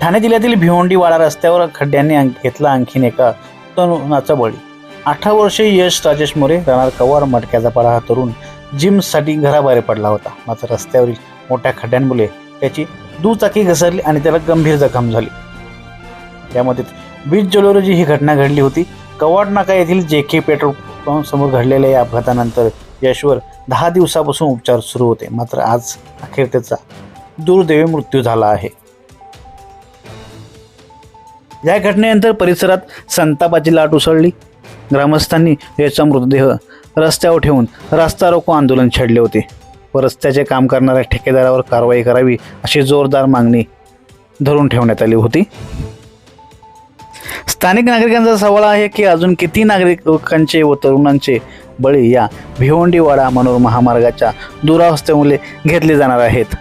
ठाणे जिल्ह्यातील भिवंडीवाडा रस्त्यावर खड्ड्यांनी घेतला आणखीन एका तरुणाचा बळी. अठरा वर्षे यश राजेश मोरे राहणार कवार मटक्याचा पाडा हा तरुण जिमसाठी घराबाहेर पडला होता. मात्र रस्त्यावरील मोठ्या खड्ड्यांमुळे त्याची दुचाकी घसरली आणि त्याला गंभीर जखम झाली. त्यामध्ये वीस जुलै रोजी ही घटना घडली होती. कवाड नाका येथील जे के पेट्रोल पंप समोर घडलेल्या या अपघातानंतर यशवर दहा दिवसापासून उपचार सुरू होते. मात्र आज अखेर त्याचा दुर्दैवी मृत्यू झाला आहे. या घटनेनंतर परिसरात संतापाची लाट उसळली. ग्रामस्थांनी याचा मृतदेह रस्त्यावर ठेवून रस्ता रोको आंदोलन छेडले होते. व रस्त्याचे काम करणाऱ्या ठेकेदारावर कारवाई करावी अशी जोरदार मागणी धरून ठेवण्यात आली होती. स्थानिक नागरिकांचा सवाल आहे की अजून किती नागरिकांचे व तरुणांचे बळी या भिवंडीवाडा मनोर महामार्गाच्या दुरावस्थेमुळे घेतले जाणार आहेत?